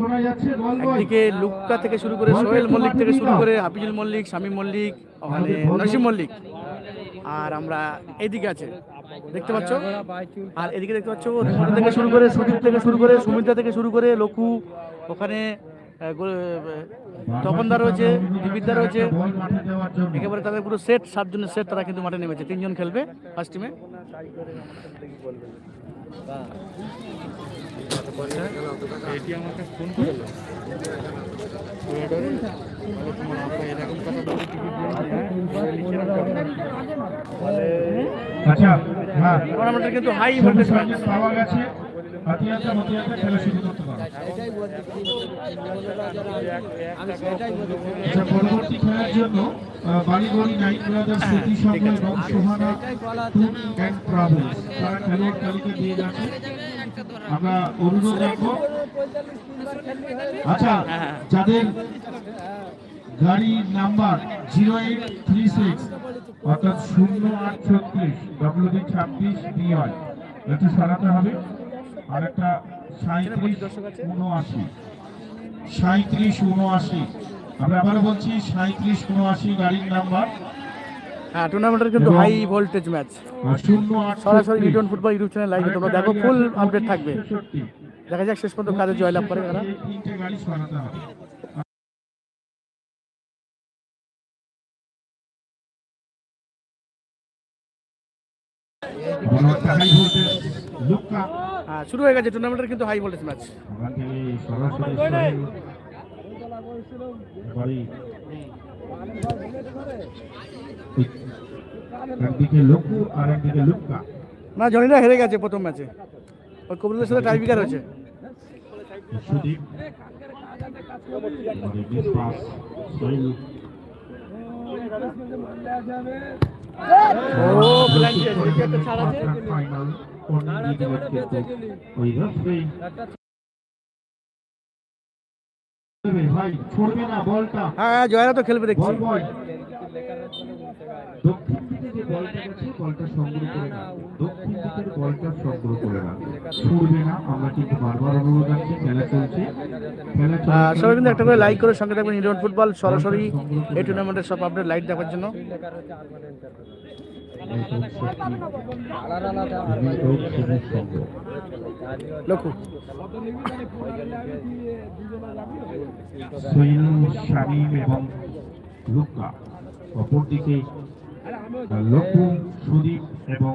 একদিকে লুক্কা থেকে শুরু করে সোহেল মল্লিক থেকে শুরু করে হাফিজুল মল্লিক শামীম মল্লিক মানে নসিম মল্লিক। আর আমরা এদিকে আছে দেখতে পাচ্ছ? আর এদিকে দেখতে পাচ্ছ থেকে শুরু করে সুদীপ থেকে শুরু করে সুমিত্রা থেকে শুরু করে লকু ওখানে তপনদা রয়েছে বিবিদ্যা রয়েছে। একেবারে তাদের পুরো সেট সাতজনের সেট তারা কিন্তু মাঠে নেমেছে। তিনজন খেলবে ফার্স্ট টিমে আচ্ছা হ্যাঁ। কিন্তু হাই ভোল্টেজ পাওয়া গেছে। হাতিয়াতে হাতিয়াতে খেলা শুরু করতে পারো। আচ্ছা পরবর্তী খেলার জন্য আহ, নাইট ব্রাদার্স স্মৃতি সংঘ এবং সোহানা ট্যুর অ্যান্ড ট্রাভেলস তারা খেলোয়াড় তালিকা দিয়ে যাচ্ছে। আমরা অনুরোধ রাখব। আচ্ছা যাদের গাড়ির number zero eight three six অর্থাৎ শূন্য আট ছত্রিশ ডব্লিউডি ছাব্বিশ বিআই একটু সরাতে হবে। আর একটা সাঁত্রিশ উনআশি সাঁত্রিশ উনআশি আমরা আবার বলছি সাঁত্রিশ উনআশি গাড়ির নাম্বার। হ্যাঁ টুর্নামেন্টের কিন্তু হাই ভোল্টেজ ম্যাচ সরাসরি রিটন ফুটবল ইউটিউব চ্যানেল লাইভে তোমরা দেখো ফুল আপডেট থাকবে। দেখা যাক শেষ পর্যন্ত কাজে জয়লাভ করে তারা হাই ভোল্টেজ হ্যাঁ শুরু হয়ে গেছে টুর্নামেন্টের কিন্তু হাই ভোল্টেজ ম্যাচ না জনিরা হেরে গেছে প্রথম ম্যাচে ওই কবিরের সাথে টাইব্রেকার হয়েছে। সুদীপ বলটা হ্যাঁ জয়রা তো খেলবে, দেখছি। দক্ষিণ দিকে যে বলটা আছে, বলটা সংগ্রহ করে না দক্ষিণ দিকের বলটা সংগ্রহ করে না ছুড়বে না আমরা কিন্তু বারবার অনুরোধ রাখছি খেলা চলছে। সবাই কিন্তু একটা করে লাইক করে সঙ্গে থাকবেন ইন্ডিয়ান ফুটবল সরাসরি এই টুর্নামেন্টের সব আপডেট লাইট দেখার জন্য। লক্ষ্য। সোহেল শামীম এবং লুকা। অপরদিকে সুদীপ এবং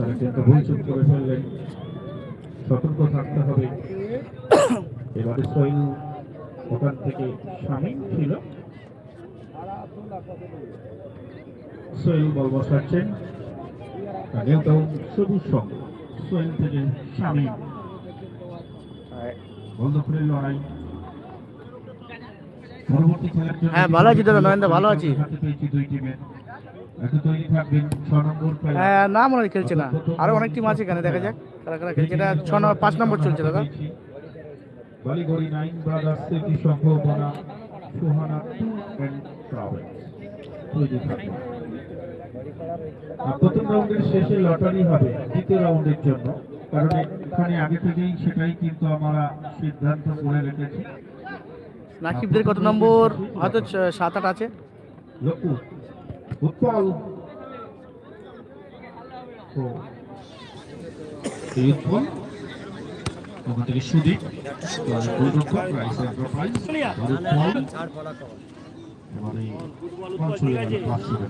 তারা কিন্তু ভুল চুপ করে ফেললেন। সতর্ক থাকতে হবে। এবারে সোহেল ওখান থেকে শামীম ছিল। সোহেল বল বসাচ্ছেন আগেও তো সবুজ সঙ্গ। সোহেল থেকে বল দখলের লড়াই। হ্যাঁ, ভালো আছি দাদা, নয়নদা, ভালো আছি। দুই টিমের হ্যাঁ না মনে হয় খেলছে না। আরও অনেক টিম আছে এখানে দেখা যাক। কারা কারা খেলছে। এটা ছ নম্বর পাঁচ নম্বর চলছে দাদা। প্রথম রাউন্ডের শেষে লটারি হবে দ্বিতীয় রাউন্ডের জন্য। কারণ এখানে আগে থেকেই সেটাই কিন্তু আমরা সিদ্ধান্ত করে রেখেছি। নাকিবদের কত নম্বর? হয়তো সাত আট আছে। ওখান থেকে সুদীপ। গোলরক্ষক রাইস এন্টারপ্রাইজ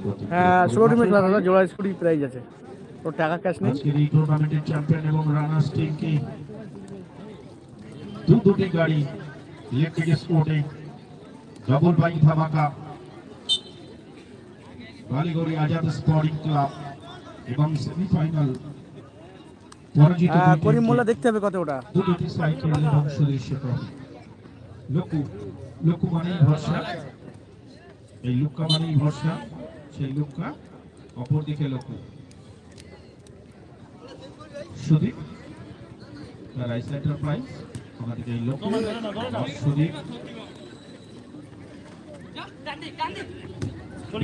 প্রতি হ্যাঁ ষোলো টিমের খেলা দাদা জোড়া স্কুটি প্রাইজ আছে। টাকা ক্যাশ নেই। আজকের এই টুর্নামেন্টের চ্যাম্পিয়ন এবং রানার্স টিমকে দু দুটি গাড়ি ইলেকট্রিক স্পোর্টে ডবল বাইক ধামাকা বালিগড়ি আজাদ স্পোর্টিং ক্লাব এবং সেমিফাইনাল পরাজিত হ্যাঁ করিম মোল্লা দেখতে হবে কত ওটা দুটি সাইকেল এবং ট্রফি লুকু লুকু মানেই ভরসা। এই লুক্কা মানেই ভরসা সেই লুক্কা অপর দিকে লুকু। সুদীপ রাইস এন্টারপ্রাইজ থেকে এই লুকু সুদীপ।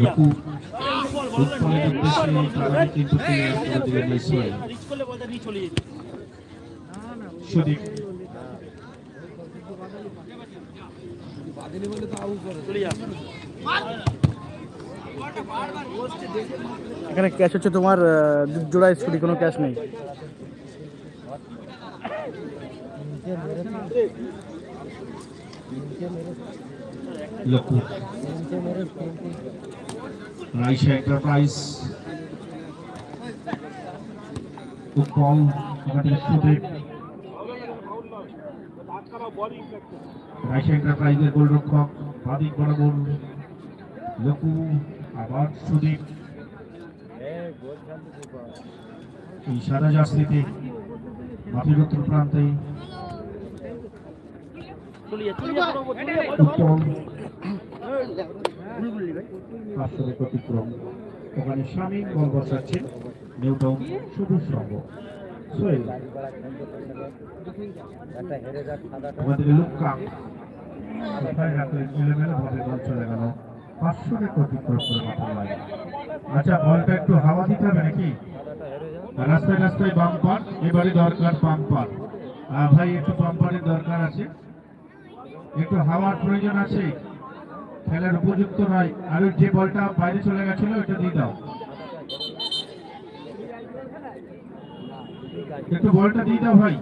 লুকু উৎপলের উদ্দেশ্যে তারা কিন্তু ফিরে দিলেন এই সুদীপ। এখানে ক্যাশ হচ্ছে তোমার জোড়া স্কুটি কোনো ক্যাশ নেই। লক্ষ্য। রাইসা এন্টারপ্রাইজ উৎপল আমাদের সুদেব রাইসা এন্টারপ্রাইজের গোলরক্ষক বাদিক বরাবর। লকু আবার সুদীপ। সাদা জার্সিতে মাঠের উত্তর প্রান্তে। উত্তম। অতিক্রম। ওখানে স্বামী বল বসাচ্ছেন নিউটন শুধু সঙ্গ। সোহেল। আমাদের লুক্কা কোথায় রাখলে আচ্ছা বলটা একটু হাওয়া দিতে হবে নাকি? রাস্তায় রাস্তায় বাম্পার এবারে দরকার পাম্পার আহ, ভাই একটু পাম্পারের দরকার আছে। একটু হাওয়ার প্রয়োজন আছে। খেলার উপযুক্ত নয়। আর যে বলটা বাইরে চলে গেছিল ওটা দিয়ে দাও। একটু বলটা দিয়ে দাও ভাই।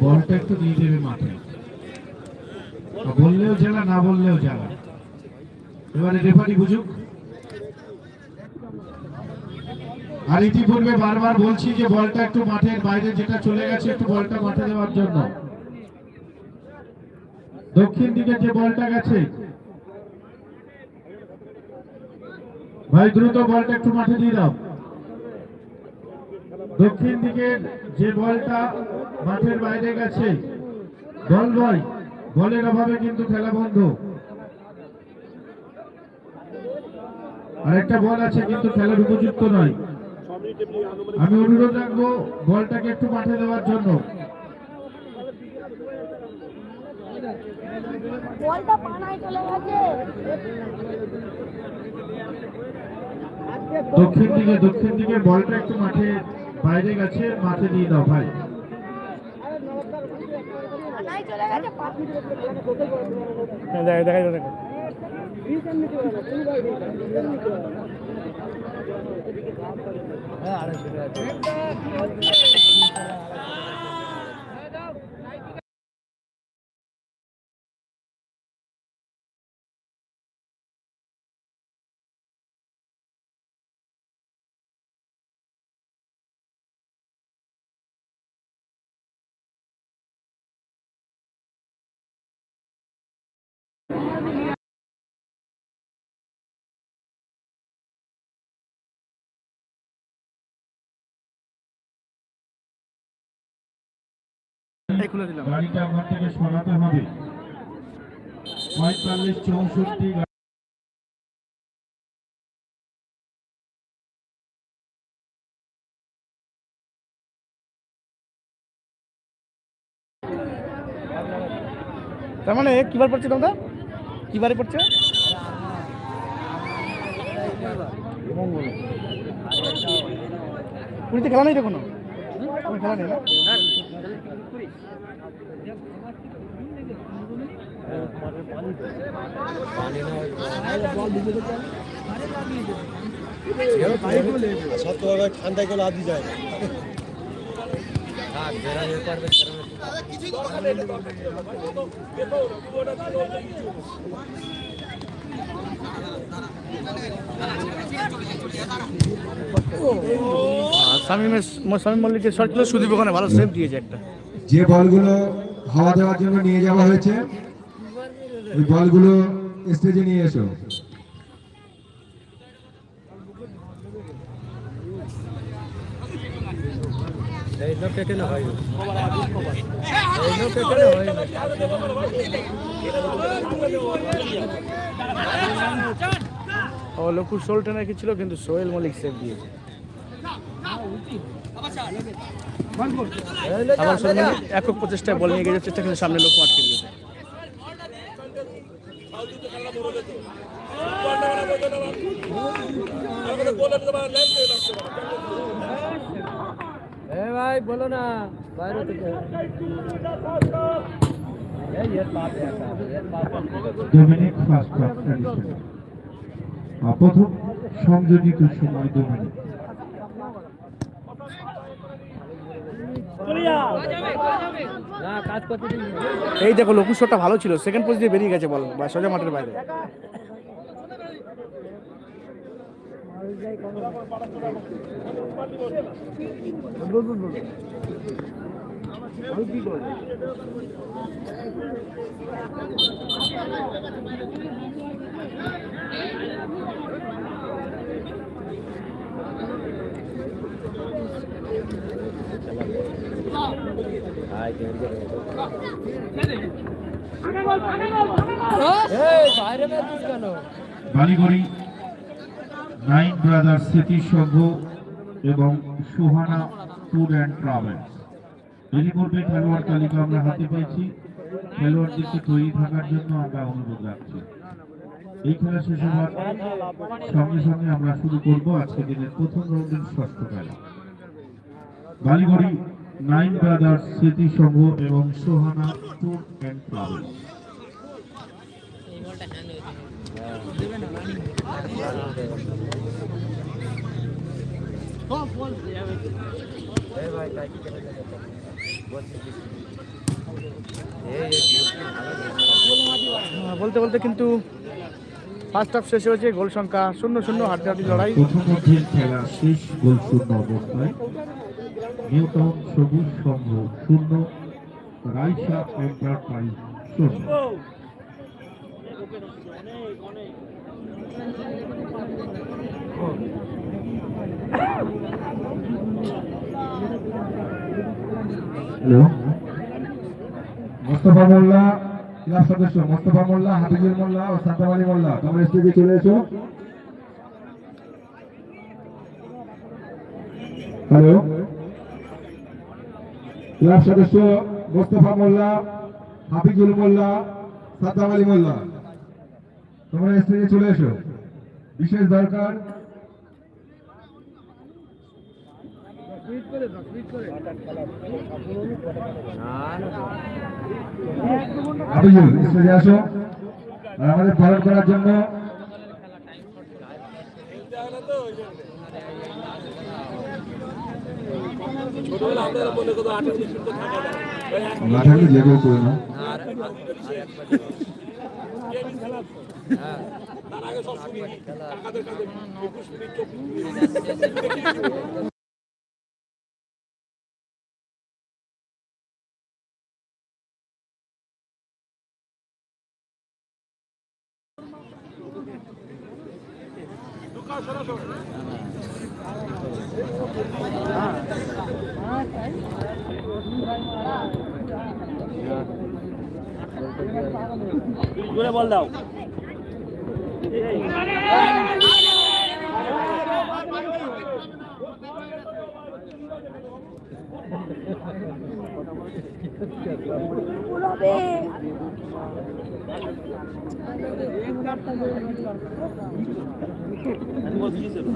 বলটা একটু দিয়ে দেবে মাঠে বললেও জ্বালা না বললেও জ্বালা এবারে রেফারি বুঝুক। আর ইতিপূর্বে বারবার বলছি যে বলটা একটু মাঠের বাইরে যেটা চলে গেছে, একটু বলটা মাঠে দেওয়ার জন্য। দক্ষিণ দিকে যে বলটা গেছে, ভাই দ্রুত বলটা একটু মাঠে দিয়ে দাও। দক্ষিণ দিকের যে বলটা মাঠের বাইরে গেছে বল বল, বলের অভাবে কিন্তু খেলা বন্ধ। আরেকটা বল আছে কিন্তু খেলার উপযুক্ত নয়। আমি অনুরোধ রাখব বলটাকে একটু মাঠে দেওয়ার জন্য। বলটা পানায় চলে গেছে। দক্ষিণ দিকে দক্ষিণ দিকে বলটা একটু মাঠে বাইরে গেছে মাঠে দিয়ে দাও ভাই। দেখা দেখা। দেখা আড়াইশো খুলে গাড়িটা আমার থেকে সরাতে হবে। পঁয়তাল্লিশ চৌষট্টি তার মানে কিবার পড়ছে দাদা? কিবারে পড়ছে? পুরীতে খেলা নেই তো কোনো ঠান্ডায় করে আদি যায় না থাক যারা ইয়ে করবে সেরকম আর শামিমের শামিম মল্লিকের শর্ট ছিল সুদীপ ওখানে ভালো সেভ দিয়েছে একটা। যে বলগুলো হাওয়া দেওয়ার জন্য নিয়ে যাওয়া হয়েছে ওই বলগুলো স্টেজে নিয়ে এসো। হয় লোক ও লকুর শোলটা নাকি ছিল কিন্তু সোহেল মল্লিক সেভ দিয়েছে। আবার সোহেল মল্লিক একক প্রচেষ্টায় বল নিয়ে গেছে চেষ্টা কিন্তু সামনে লোক আটকে দিয়েছে ভাই বলো না বাইরে থেকে। প্রথম সংযোজিত সময় দু মিনিট এই দেখো লকুর শটটা ভালো ছিল। সেকেন্ড পোজ দিয়ে বেরিয়ে গেছে, বল সোজা মাঠের বাইরে। বালিগড়ি নাইন ব্রাদার্স স্মৃতি সংঘ এবং সুহানা ট্যুর অ্যান্ড ট্রাভেলস। এরই খেলোয়াড় তালিকা আমরা হাতে পেয়েছি খেলোয়াড়দেরকে তৈরি থাকার জন্য আমরা অনুরোধ রাখছি। এই খেলা শেষ হওয়ার সঙ্গে সঙ্গে আমরা শুরু করব আজকে দিনের প্রথম রাউন্ডের ষষ্ঠ খেলা। বালিগড়ি নাইন ব্রাদার্স স্মৃতি সংঘ এবং সোহানা ট্যুর অ্যান্ড ট্রাভেলস এই ভাই বলতে বলতে কিন্তু ফার্স্ট হাফ শেষ হয়েছে, গোল সংখ্যা শূন্য শূন্য, হাড্ডাহাড্ডি লড়াই। খেলা শেষ, গোল শূন্য অবস্থায়। সবুজ সংঘ শূন্য, রাইসা, এন্টারপ্রাইজ শূন্য। হ্যালো মোস্তফা মোল্লা ক্লাব সদস্য মোস্তফা মোল্লা হাবিজুল মোল্লা ও সাতামালি মোল্লা তোমরা স্টেজে চলে এসো। হ্যালো ক্লাব সদস্য মোস্তফা মোল্লা হাফিজুল মোল্লা সাদ্দাম আলী মোল্লা। তোমরা স্টেজে চলে এসো। বিশেষ দরকার। স্টেজে আসো। আর আমাদের পালন করার জন্য না। থাকলে যে কেউ করে না আর না বল নিয়ে বল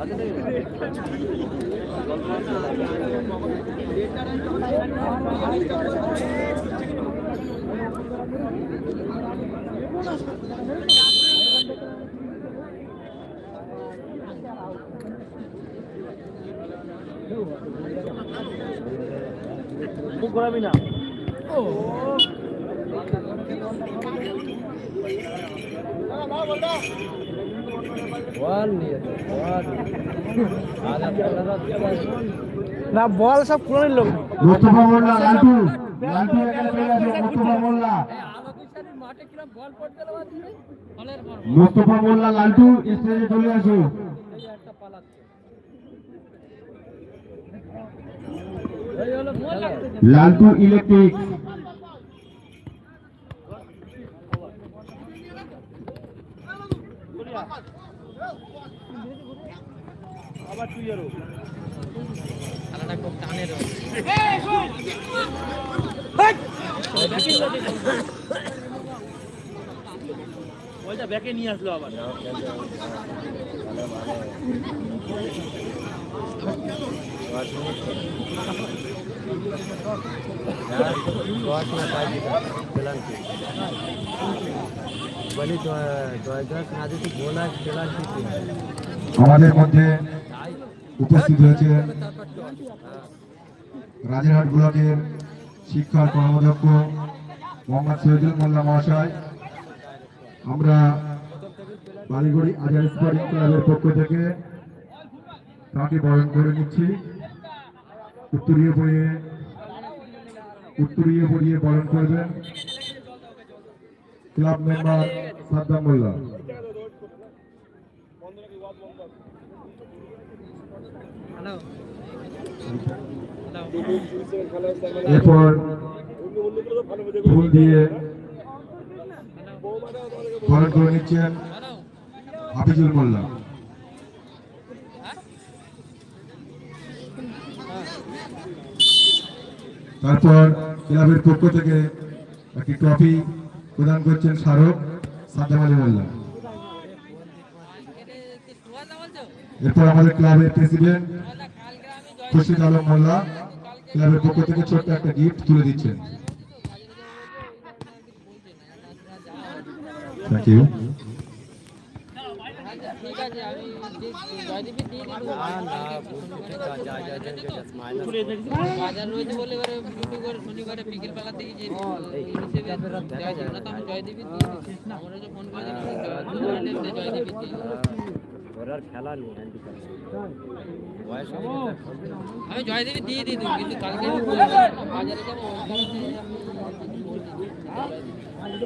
আর আপনারা না বল সব পুরনো লোক। মোস্তফা মোল্লা লালটু। লালটু এখানে চলে আসো মোস্তফা মোল্লা মোস্তফা মোল্লা লালটু স্টেজে চলে আসো। লালটু ইলেকট্রিক বলটা ব্যাকে নিয়ে আসলো আবার। আমাদের মধ্যে উপস্থিত হয়েছে রাজারহাট ব্লকের শিক্ষা কর্মদক্ষ মোহাম্মদ শহীদুল মোল্লা মহাশয়। আমরা বালিগড়ি আজার স্পোর্টিং ক্লাবের পক্ষ থেকে তাকে বরণ করে নিচ্ছি। উত্তরীয় পড়িয়ে উত্তরীয় পড়িয়ে বরণ করবেন। Club member Saddam Molla. এরপর ফুল দিয়ে বরণ করে নিচ্ছেন হাফিজুল মোল্লা। তারপর ক্লাবের পক্ষ থেকে একটি ট্রফি প্রদান করছেন স্মারক সাদ্দাম আলী মোল্লা। এরপর আমাদের ক্লাবের প্রেসিডেন্ট খুরশিদ আলম মোল্লা ক্লাবের পক্ষ থেকে ছোট্ট একটা গিফট তুলে দিচ্ছেন। থ্যাংক ইউ বাজার রয়েছে বলে এবারে শনিবারে বিকেল বেলা যে হিসেবে আমি জয়দেবী দিয়ে দিচ্ছি জয়দেবী দিয়ে আমি জয়দেবী দিয়ে দিই কিন্তু কালকে আমি। বাজারে যাব কারণে আচ্ছা, বুঝতে পেরেছি কালকে একটু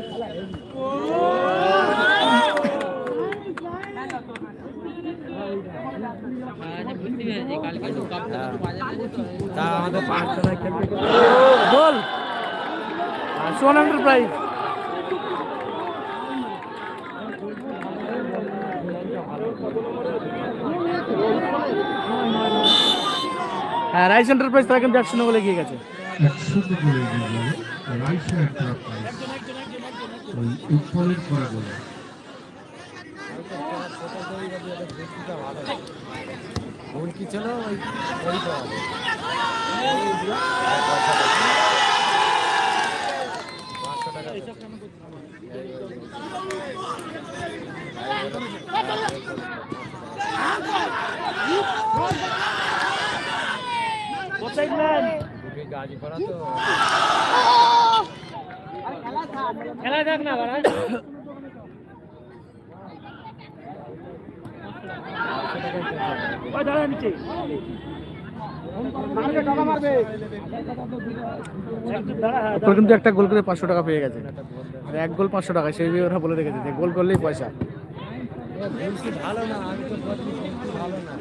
কাপটা বাজারে যেতে হবে। তা আমাদের পাঁচশো টাকা খেলতে বল। সোন এন্টারপ্রাইজ হ্যাঁ রাইস এন্টারপ্রাইজ তারা কিন্তু একশো বলে গিয়ে গেছে। রাইসা একটা প্রাইস ওই উপরের করা বলে। কি ছিল? ওই গাড়ি করা তো। খেলা দেখ না তোর কিন্তু একটা গোল করে পাঁচশো টাকা পেয়ে গেছে। আর এক গোল পাঁচশো টাকা সেই ওরা বলে রেখেছে যে গোল করলেই পয়সা। ভালো না আমি তো ভালো না।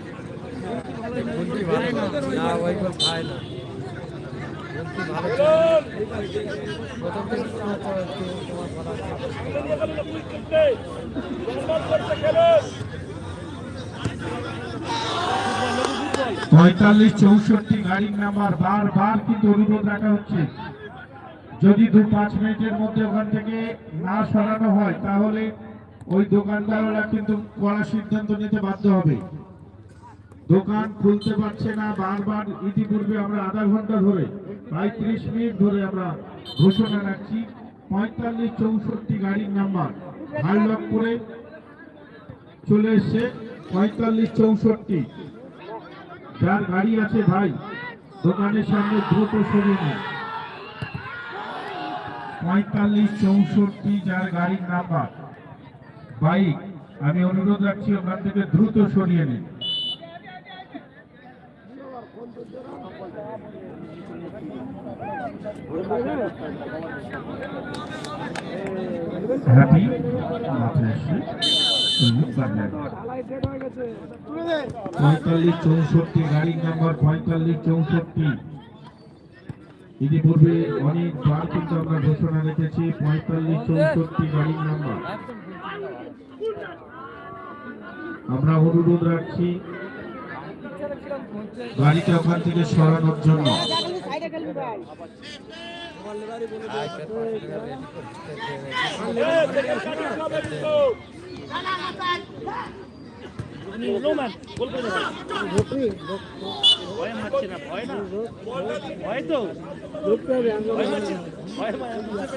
প্রথম থেকে পঁয়তাল্লিশ চৌষট্টি গাড়ির নাম্বার বারবার কিন্তু অনুরোধ রাখা হচ্ছে। যদি দু পাঁচ মিনিটের মধ্যে ওখান থেকে না সরানো হয়, তাহলে ওই দোকানদাররা কিন্তু কড়া সিদ্ধান্ত নিতে বাধ্য হবে। দোকান খুলতে পারছে না, বারবার ইতিপূর্বে আমরা আধা ঘণ্টা ধরে, প্রায় ত্রিশ মিনিট ধরে আমরা ঘোষণা রাখছি, পঁয়তাল্লিশ চৌষট্টি গাড়ির নাম্বার হাইলক করে চলে এসছে পঁয়তাল্লিশ চৌষট্টি। যার গাড়ি আছে ভাই, দোকানের সামনে দ্রুত সরিয়ে নিন। পঁয়তাল্লিশ চৌষট্টি যার গাড়ির নাম্বার। বাইক আমি অনুরোধ রাখছি ওখান থেকে দ্রুত সরিয়ে নিন। হ্যাপি মাথায়। পঁয়তাল্লিশ চৌষট্টি গাড়ির নাম্বার পঁয়তাল্লিশ চৌষট্টি ইতিপূর্বে অনেকবার কিন্তু আমরা ঘোষণা রেখেছি পঁয়তাল্লিশ চৌষট্টি গাড়ির নাম্বার আমরা অনুরোধ রাখছি গাড়িটা ওখান থেকে সরানোর জন্য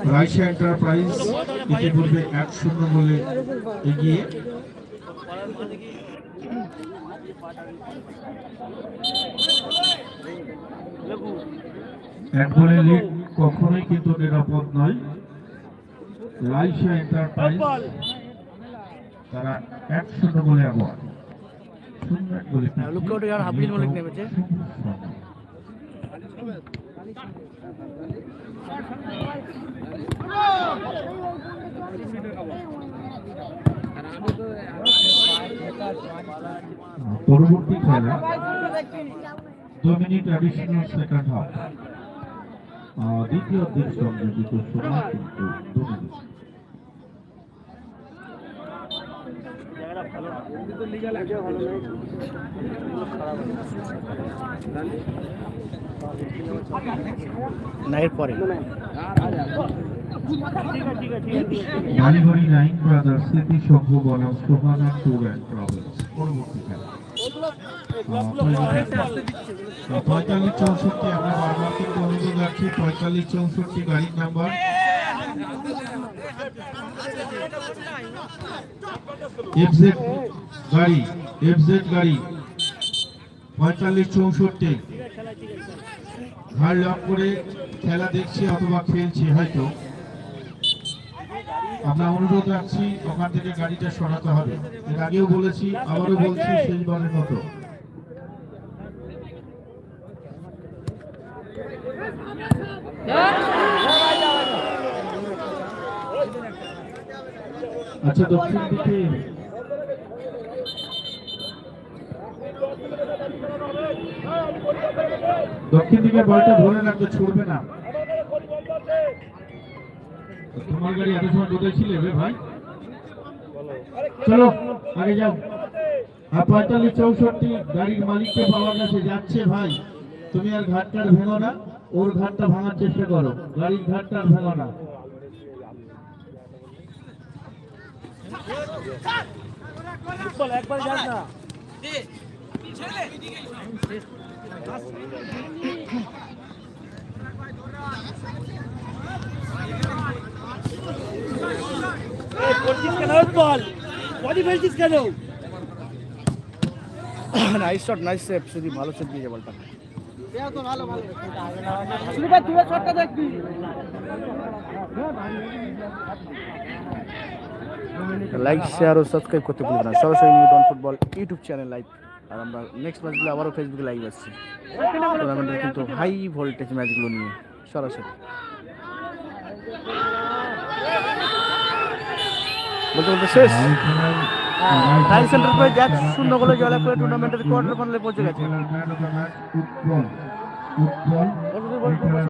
রাইসা এন্টারপ্রাইজ ইতিপূর্বে এক শূন্য বলে এগিয়ে লিড কখনোই কিন্তু নিরাপদ নয়। লাইসা এন্টারপ্রাইজ তারা এক শূন্য বলে আবার শূন্য এক হ্যাঁ, লুকআউটে আর নেমেছে। পরবর্তী খেলা দু মিনিট অ্যাডিশনাল সেকেন্ড হাফ দ্বিতীয় দিক সংযোজিত সময় কিন্তু দু মিনিট না এরপরে বালিগড়ি নাইন ব্রাদার্স স্মৃতি সংঘ বনাম সোহানা ট্যুর অ্যান্ড ট্রাভেলস। পরবর্তী খেলা। পঁয়তাল্লিশ চৌষট্টি, আমরা বারবার কিন্তু অনুরোধ রাখছি, পঁয়তাল্লিশ চৌষট্টি গাড়ির নাম্বার। এফজেড গাড়ি এফজেড গাড়ি, পঁয়তাল্লিশ চৌষট্টি। ঘাড় লক করে খেলা দেখছি অথবা খেলছি হয়তো। আমরা অনুরোধ রাখছি, ওখান থেকে গাড়িটা সরাতে হবে। এর আগেও বলেছি, আবারও বলছি শেষবারের মতো। আচ্ছা দক্ষিণ দিকে। দক্ষিণ দিকে বলটা ধরে রাখবে ছুটবে না। তোমার গাড়ি এত সময় কোথায় ছিলে রে ভাই? চলো, আগে যাও। আর পঁয়তাল্লিশ চৌষট্টি গাড়ির মালিককে পাওয়া গেছে যাচ্ছে ভাই। তুমি আর ঘাটটার ভেঙো না, ওর ঘাটটা ভাঙার চেষ্টা করো। গাড়ির ঘাটটা আর ভেঙো না। নাইস শট নাইস সেভ শুধু ভালো সেভ দিয়েছে বলটা। লাইক শেয়ার ও সাবস্ক্রাইব করতে ভুলবেন না। সরাসরি new Don football YouTube channel live. আর আমরা নেক্সট ম্যাচগুলো আবারও ফেসবুকে লাইভ আসছি। টুর্নামেন্টের কিন্তু হাই ভোল্টেজ ম্যাচগুলো নিয়ে সরাসরি। বলতে বলতে শেষ। রাইল সেন্টার পেয়ে এক শূন্য গোলে জয়লাভ করে টুর্নামেন্টের কোয়ার্টার ফাইনালে পৌঁছে গেছে।